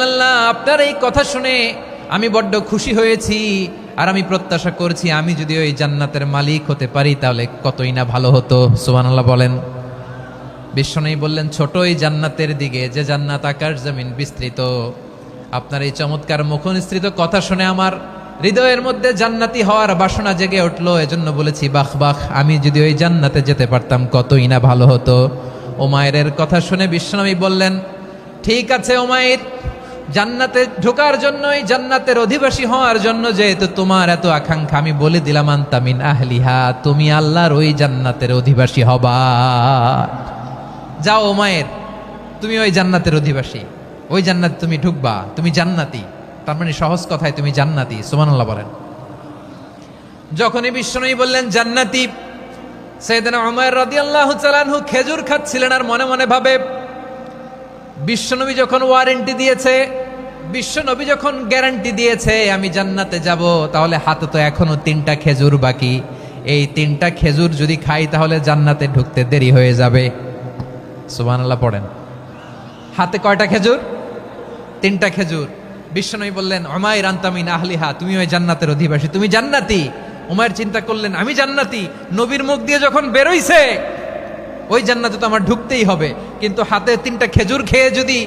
রাসূলুল্লাহ, আপনার এই কথা শুনে আমি বড্ড খুশি হয়েছি আর আমি প্রত্যাশা করছি আমি যদি ওই জান্নাতের মালিক হতে পারি তাহলে কতই না ভালো হতো। সুবহানাল্লাহ বলেন। বিশ্বনবী বললেন, ছোট এই জান্নাতের দিকে, যে জান্নাত আকাশ জমিন বিস্তৃত। আপনার এই চমৎকার মুখনিসৃত কথা শুনে আমার হৃদয়ের মধ্যে জান্নাতি হওয়ার বাসনা জেগে উঠল। এজন্য বলেছি, বাহ বাহ, আমি যদি ওই জান্নাতে যেতে পারতাম কতই না ভালো হতো। ওমায়ের কথা শুনে বিশ্বনবী বললেন, ঠিক আছে ওমায়ের জান্নাতে ঢোকার জন্যই, জান্নাতের অধিবাসী হওয়ার জন্য যেহেতু তোমার এত আকাঙ্ক্ষা, আমি বলে দিলাম আন্তামিন আহলিহা, তুমি আল্লাহর ওই জান্নাতের অধিবাসী হবা। যাও মায়ের তুমি ওই জান্নাতের অধিবাসী। ওই জান্নাত তুমি ঢুকবা, তুমি জান্নাতি। তার মানে সহজ কথায় তুমি জান্নাতি সুমানুল্লাহ বলেন। যখনই বিশ্বনবী বললেন, জান্নাতি সেদিন সৈয়দনা উমর আল্লাহ চালানহু খেজুর খাচ্ছিলেন আর মনে মনে ভাবে বিশ্বনবী যখন ওয়ারেন্টি দিয়েছে বিশ্বনবী যখন গ্যারান্টি দিয়েছে, আমি জান্নাতে যাব, তাহলে হাতে তো এখনও তিনটা খেজুর বাকি। এই তিনটা খেজুর যদি খাই, তাহলে জান্নাতে ঢুকতে দেরি হয়ে যাবে। সুবহানাল্লাহ, পড়েন। হাতে কয়টা খেজুর? তিনটা খেজুর। বিশ্বনবী বললেন অমায় রান্তামিন আহলিহা, তুমি ওই জান্নাতের অধিবাসী, তুমি জান্নাতি। উমায়ের চিন্তা করলেন, আমি জান্নাতি। নবীর মুখ দিয়ে যখন বেরোইছে, ওই জান্নাতে তো আমার ঢুকতেই হবে। কিন্তু হাতে তিনটা খেজুর খেয়ে যদি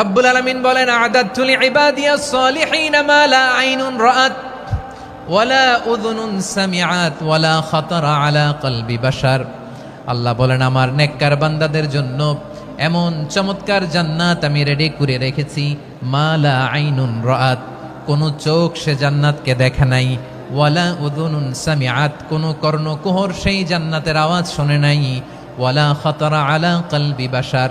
রব্বুল আলামিন বলেন আদাতুল ইবাদিয়াস সালিহিন মা লা আইনুন রাআত ওয়ালা উযুনুন সামিআত ওয়ালা খাতারা আলা কলবি বাশার। আল্লাহ বলেন, আমার নেককার বান্দাদের জন্য এমন চমৎকার জান্নাত আমি রেডি করে রেখেছি, মা লা আইনুন রাআত। কোনো চোখ সে জান্নাতকে দেখে নাই ওয়ালা উযুনুন সামিআত। কোনো কর্ণকুহর সেই জান্নাতের আওয়াজ শোনে নাই ওয়ালা খতরা আলা কলবি বাসার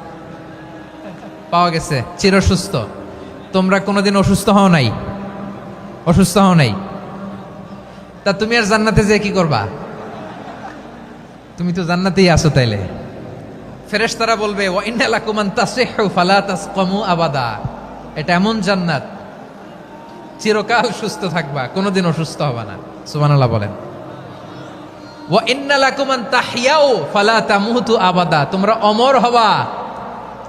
পাওয়া গেছে, চির সুস্থ। তোমরা কোনোদিন অসুস্থ হও নাই। অসুস্থ হও নাই। তা তুমি আর জান্নাতে যে কি করবা? তুমি তো জান্নাতেই আছো তাইলে। ফেরেশ তারা বলবে, ওয়া ইন্না লাকুম আন তাসিহু ফালা তাসকামু আবাদা। এটা এমন জান্নাত, চিরকাল সুস্থ থাকবা, কোনোদিন অসুস্থ হবা না। সুবহানাল্লাহ বলেন। ওয়া ইন্না লাকুম আন তাহইয়াও ফালা তামুতু আবাদা। তোমরা অমর হবা।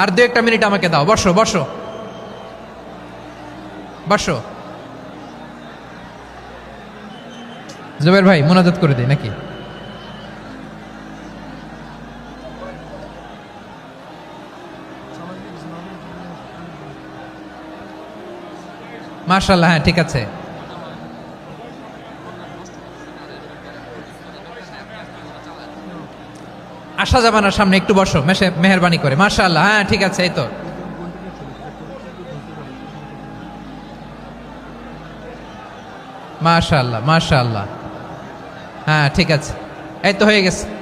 আর দু একটা মিনিট আমাকে দাও। বসো বসো। বসো। জুবের ভাই, মোনাজাত করে দিই নাকি? মার্শাল্লাহ হ্যাঁ ঠিক আছে। যাবে না সামনে, একটু বসো মেসে মেহরবানি করে। মার্শাল্লাহ হ্যাঁ ঠিক আছে, এই তো। মাশাল্লাহ মাশাল্লাহ হ্যাঁ ঠিক আছে। এই তো হয়ে গেছে।